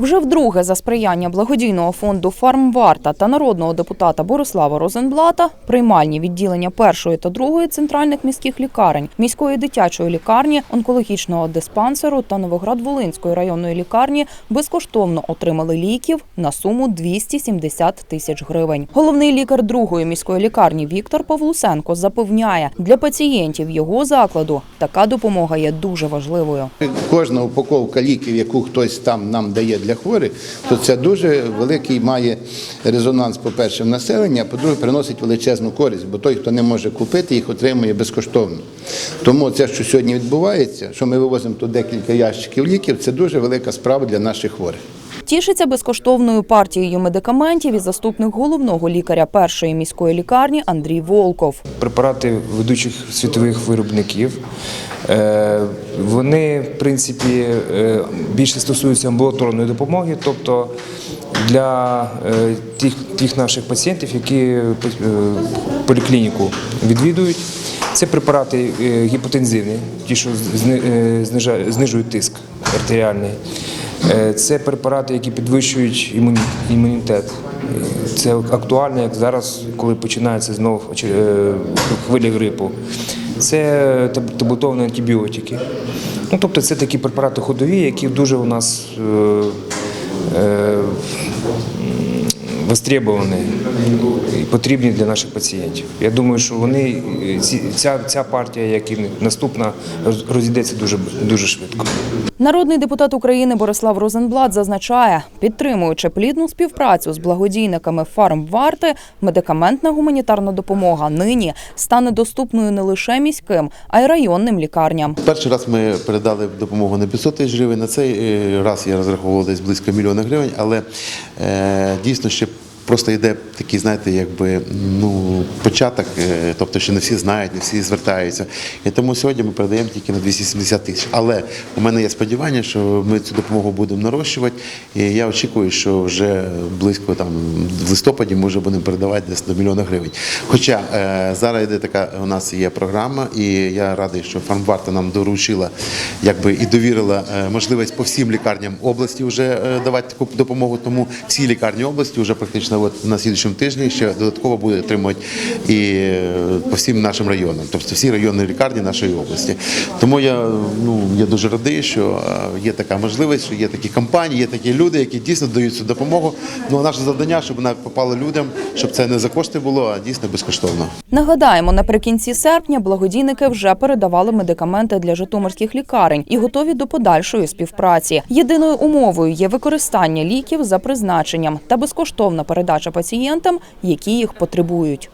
Вже вдруге за сприяння благодійного фонду «Фармварта» та народного депутата Борислава Розенблата приймальні відділення першої та другої центральних міських лікарень, міської дитячої лікарні, онкологічного диспансеру та Новоград-Волинської районної лікарні безкоштовно отримали ліків на суму 270 тисяч гривень. Головний лікар другої міської лікарні Віктор Павлусенко запевняє, для пацієнтів його закладу така допомога є дуже важливою. Кожна упаковка ліків, яку хтось там нам дає для хворих, то це дуже великий має резонанс, по-перше, в населення, а по-друге, приносить величезну користь, бо той, хто не може купити, їх отримує безкоштовно. Тому це, що сьогодні відбувається, що ми вивозимо тут декілька ящиків ліків, це дуже велика справа для наших хворих. Тішиться безкоштовною партією медикаментів і заступник головного лікаря першої міської лікарні Андрій Волков. препарати ведучих світових виробників. Е, Вони, в принципі, е, більше стосуються амбулаторної допомоги, тобто для е, тих, тих наших пацієнтів, які поліклініку відвідують. Це препарати гіпотензивні, ті, що зни- знижують тиск артеріальний. Е, Це препарати, які підвищують імунітет. Е, Це актуально, як зараз, коли починається знову е, хвиля грипу. Це таб- антибіотики. Ну, тобто це такі препарати ходові, які дуже у нас востребовані і потрібні для наших пацієнтів. Я думаю, що вони ці- ця, ця партія, як і наступна, роз- розійдеться дуже дуже швидко. Народний депутат України Борислав Розенблат зазначає, підтримуючи плідну співпрацю з благодійниками «Фармварти», медикаментна гуманітарна допомога нині стане доступною не лише міським, а й районним лікарням. Перший раз ми передали допомогу на 500 тисяч гривень. На цей е, раз я розраховував десь близько мільйона гривень, але е, дійсно ще. Просто йде такий, знаєте, якби ну початок, е, тобто, що не всі знають, не всі звертаються. І тому сьогодні ми передаємо тільки на 270 тисяч. Але у мене є сподівання, що ми цю допомогу будемо нарощувати. І я очікую, що вже близько там в листопаді ми вже будемо передавати десь до мільйона гривень. Хоча е, зараз йде така у нас є програма, і я радий, що фармварта нам доручила, якби і довірила е, можливість по всім лікарням області вже давати таку допомогу. Тому всі лікарні області вже практично от на слідчому тижні ще додатково буде отримувати і е, по всім нашим районам, тобто всі районні лікарні нашої області. Тому я ну я дуже радий, що е, є така можливість, що є такі компанії, є такі люди, які дійсно дають цю допомогу. Ну а наше завдання, щоб вона попала людям, щоб це не за кошти було, а дійсно безкоштовно. Нагадаємо, наприкінці серпня благодійники вже передавали медикаменти для житомирських лікарень і готові до подальшої співпраці. Єдиною умовою є використання ліків за призначенням та безкоштовна передача пацієнтам, які їх потребують.